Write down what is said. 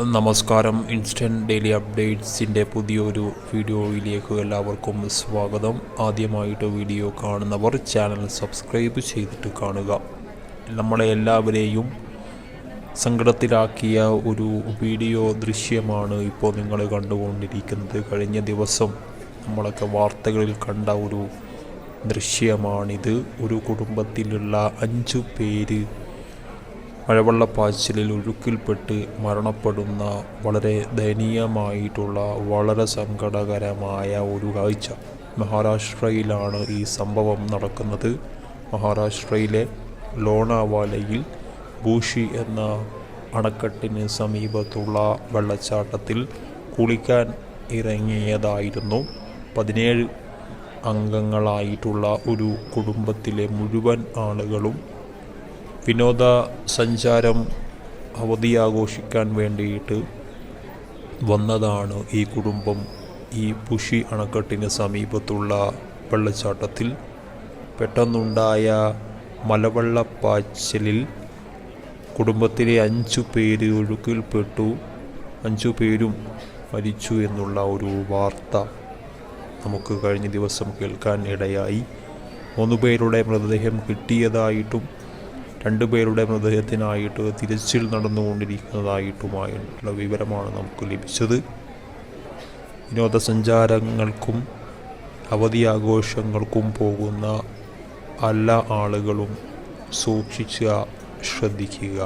നമസ്കാരം. Instant daily അപ്ഡേറ്റ്സിന്റെ പുതിയൊരു വീഡിയോയിലേക്ക് എല്ലാവർക്കും സ്വാഗതം. ആദ്യമായിട്ട് വീഡിയോ കാണുന്നവർ ചാനൽ സബ്സ്ക്രൈബ് ചെയ്തിട്ട് കാണുക. നമ്മളെ എല്ലാവരെയും സങ്കടത്തിലാക്കിയ ഒരു വീഡിയോ ദൃശ്യമാണ് ഇപ്പോൾ നിങ്ങൾ കണ്ടുകൊണ്ടിരിക്കുന്നത്. കഴിഞ്ഞ ദിവസം നമ്മളൊക്കെ വാർത്തകളിൽ കണ്ട ഒരു ദൃശ്യമാണിത്. ഒരു കുടുംബത്തിലുള്ള അഞ്ചു പേര് മഴവെള്ളപ്പാച്ചിലിൽ ഒഴുക്കിൽപ്പെട്ട് മരണപ്പെടുന്ന വളരെ ദയനീയമായിട്ടുള്ള വളരെ സങ്കടകരമായ ഒരു കാഴ്ച. മഹാരാഷ്ട്രയിലാണ് ഈ സംഭവം നടക്കുന്നത്. മഹാരാഷ്ട്രയിലെ ലോണാവാലയിൽ ഭൂഷി എന്ന അണക്കെട്ടിന് സമീപത്തുള്ള വെള്ളച്ചാട്ടത്തിൽ കുളിക്കാൻ ഇറങ്ങിയതായിരുന്നു. പതിനേഴ് അംഗങ്ങളായിട്ടുള്ള ഒരു കുടുംബത്തിലെ മുഴുവൻ ആളുകളും വിനോദ സഞ്ചാരം അവധി ആഘോഷിക്കാൻ വേണ്ടിയിട്ട് വന്നതാണ് ഈ കുടുംബം. ഈ പുഷി അണക്കെട്ടിന് സമീപത്തുള്ള വെള്ളച്ചാട്ടത്തിൽ പെട്ടെന്നുണ്ടായ മലവെള്ളപ്പാച്ചിലിൽ കുടുംബത്തിലെ അഞ്ചു പേര് ഒഴുക്കിൽപ്പെട്ടു. അഞ്ചു പേരും മരിച്ചു എന്നുള്ള ഒരു വാർത്ത നമുക്ക് കഴിഞ്ഞ ദിവസം കേൾക്കാൻ ഇടയായി. മൂന്ന് പേരുടെ മൃതദേഹം കിട്ടിയതായിട്ടും രണ്ട് പേരുടെ മൃതദേഹത്തിനായിട്ട് തിരച്ചിൽ നടന്നുകൊണ്ടിരിക്കുന്നതായിട്ടുമായിട്ടുള്ള വിവരമാണ് നമുക്ക് ലഭിച്ചത്. വിനോദസഞ്ചാരങ്ങൾക്കും അവധി ആഘോഷങ്ങൾക്കും പോകുന്ന എല്ലാ ആളുകളും സൂക്ഷിച്ച് ശ്രദ്ധിക്കുക.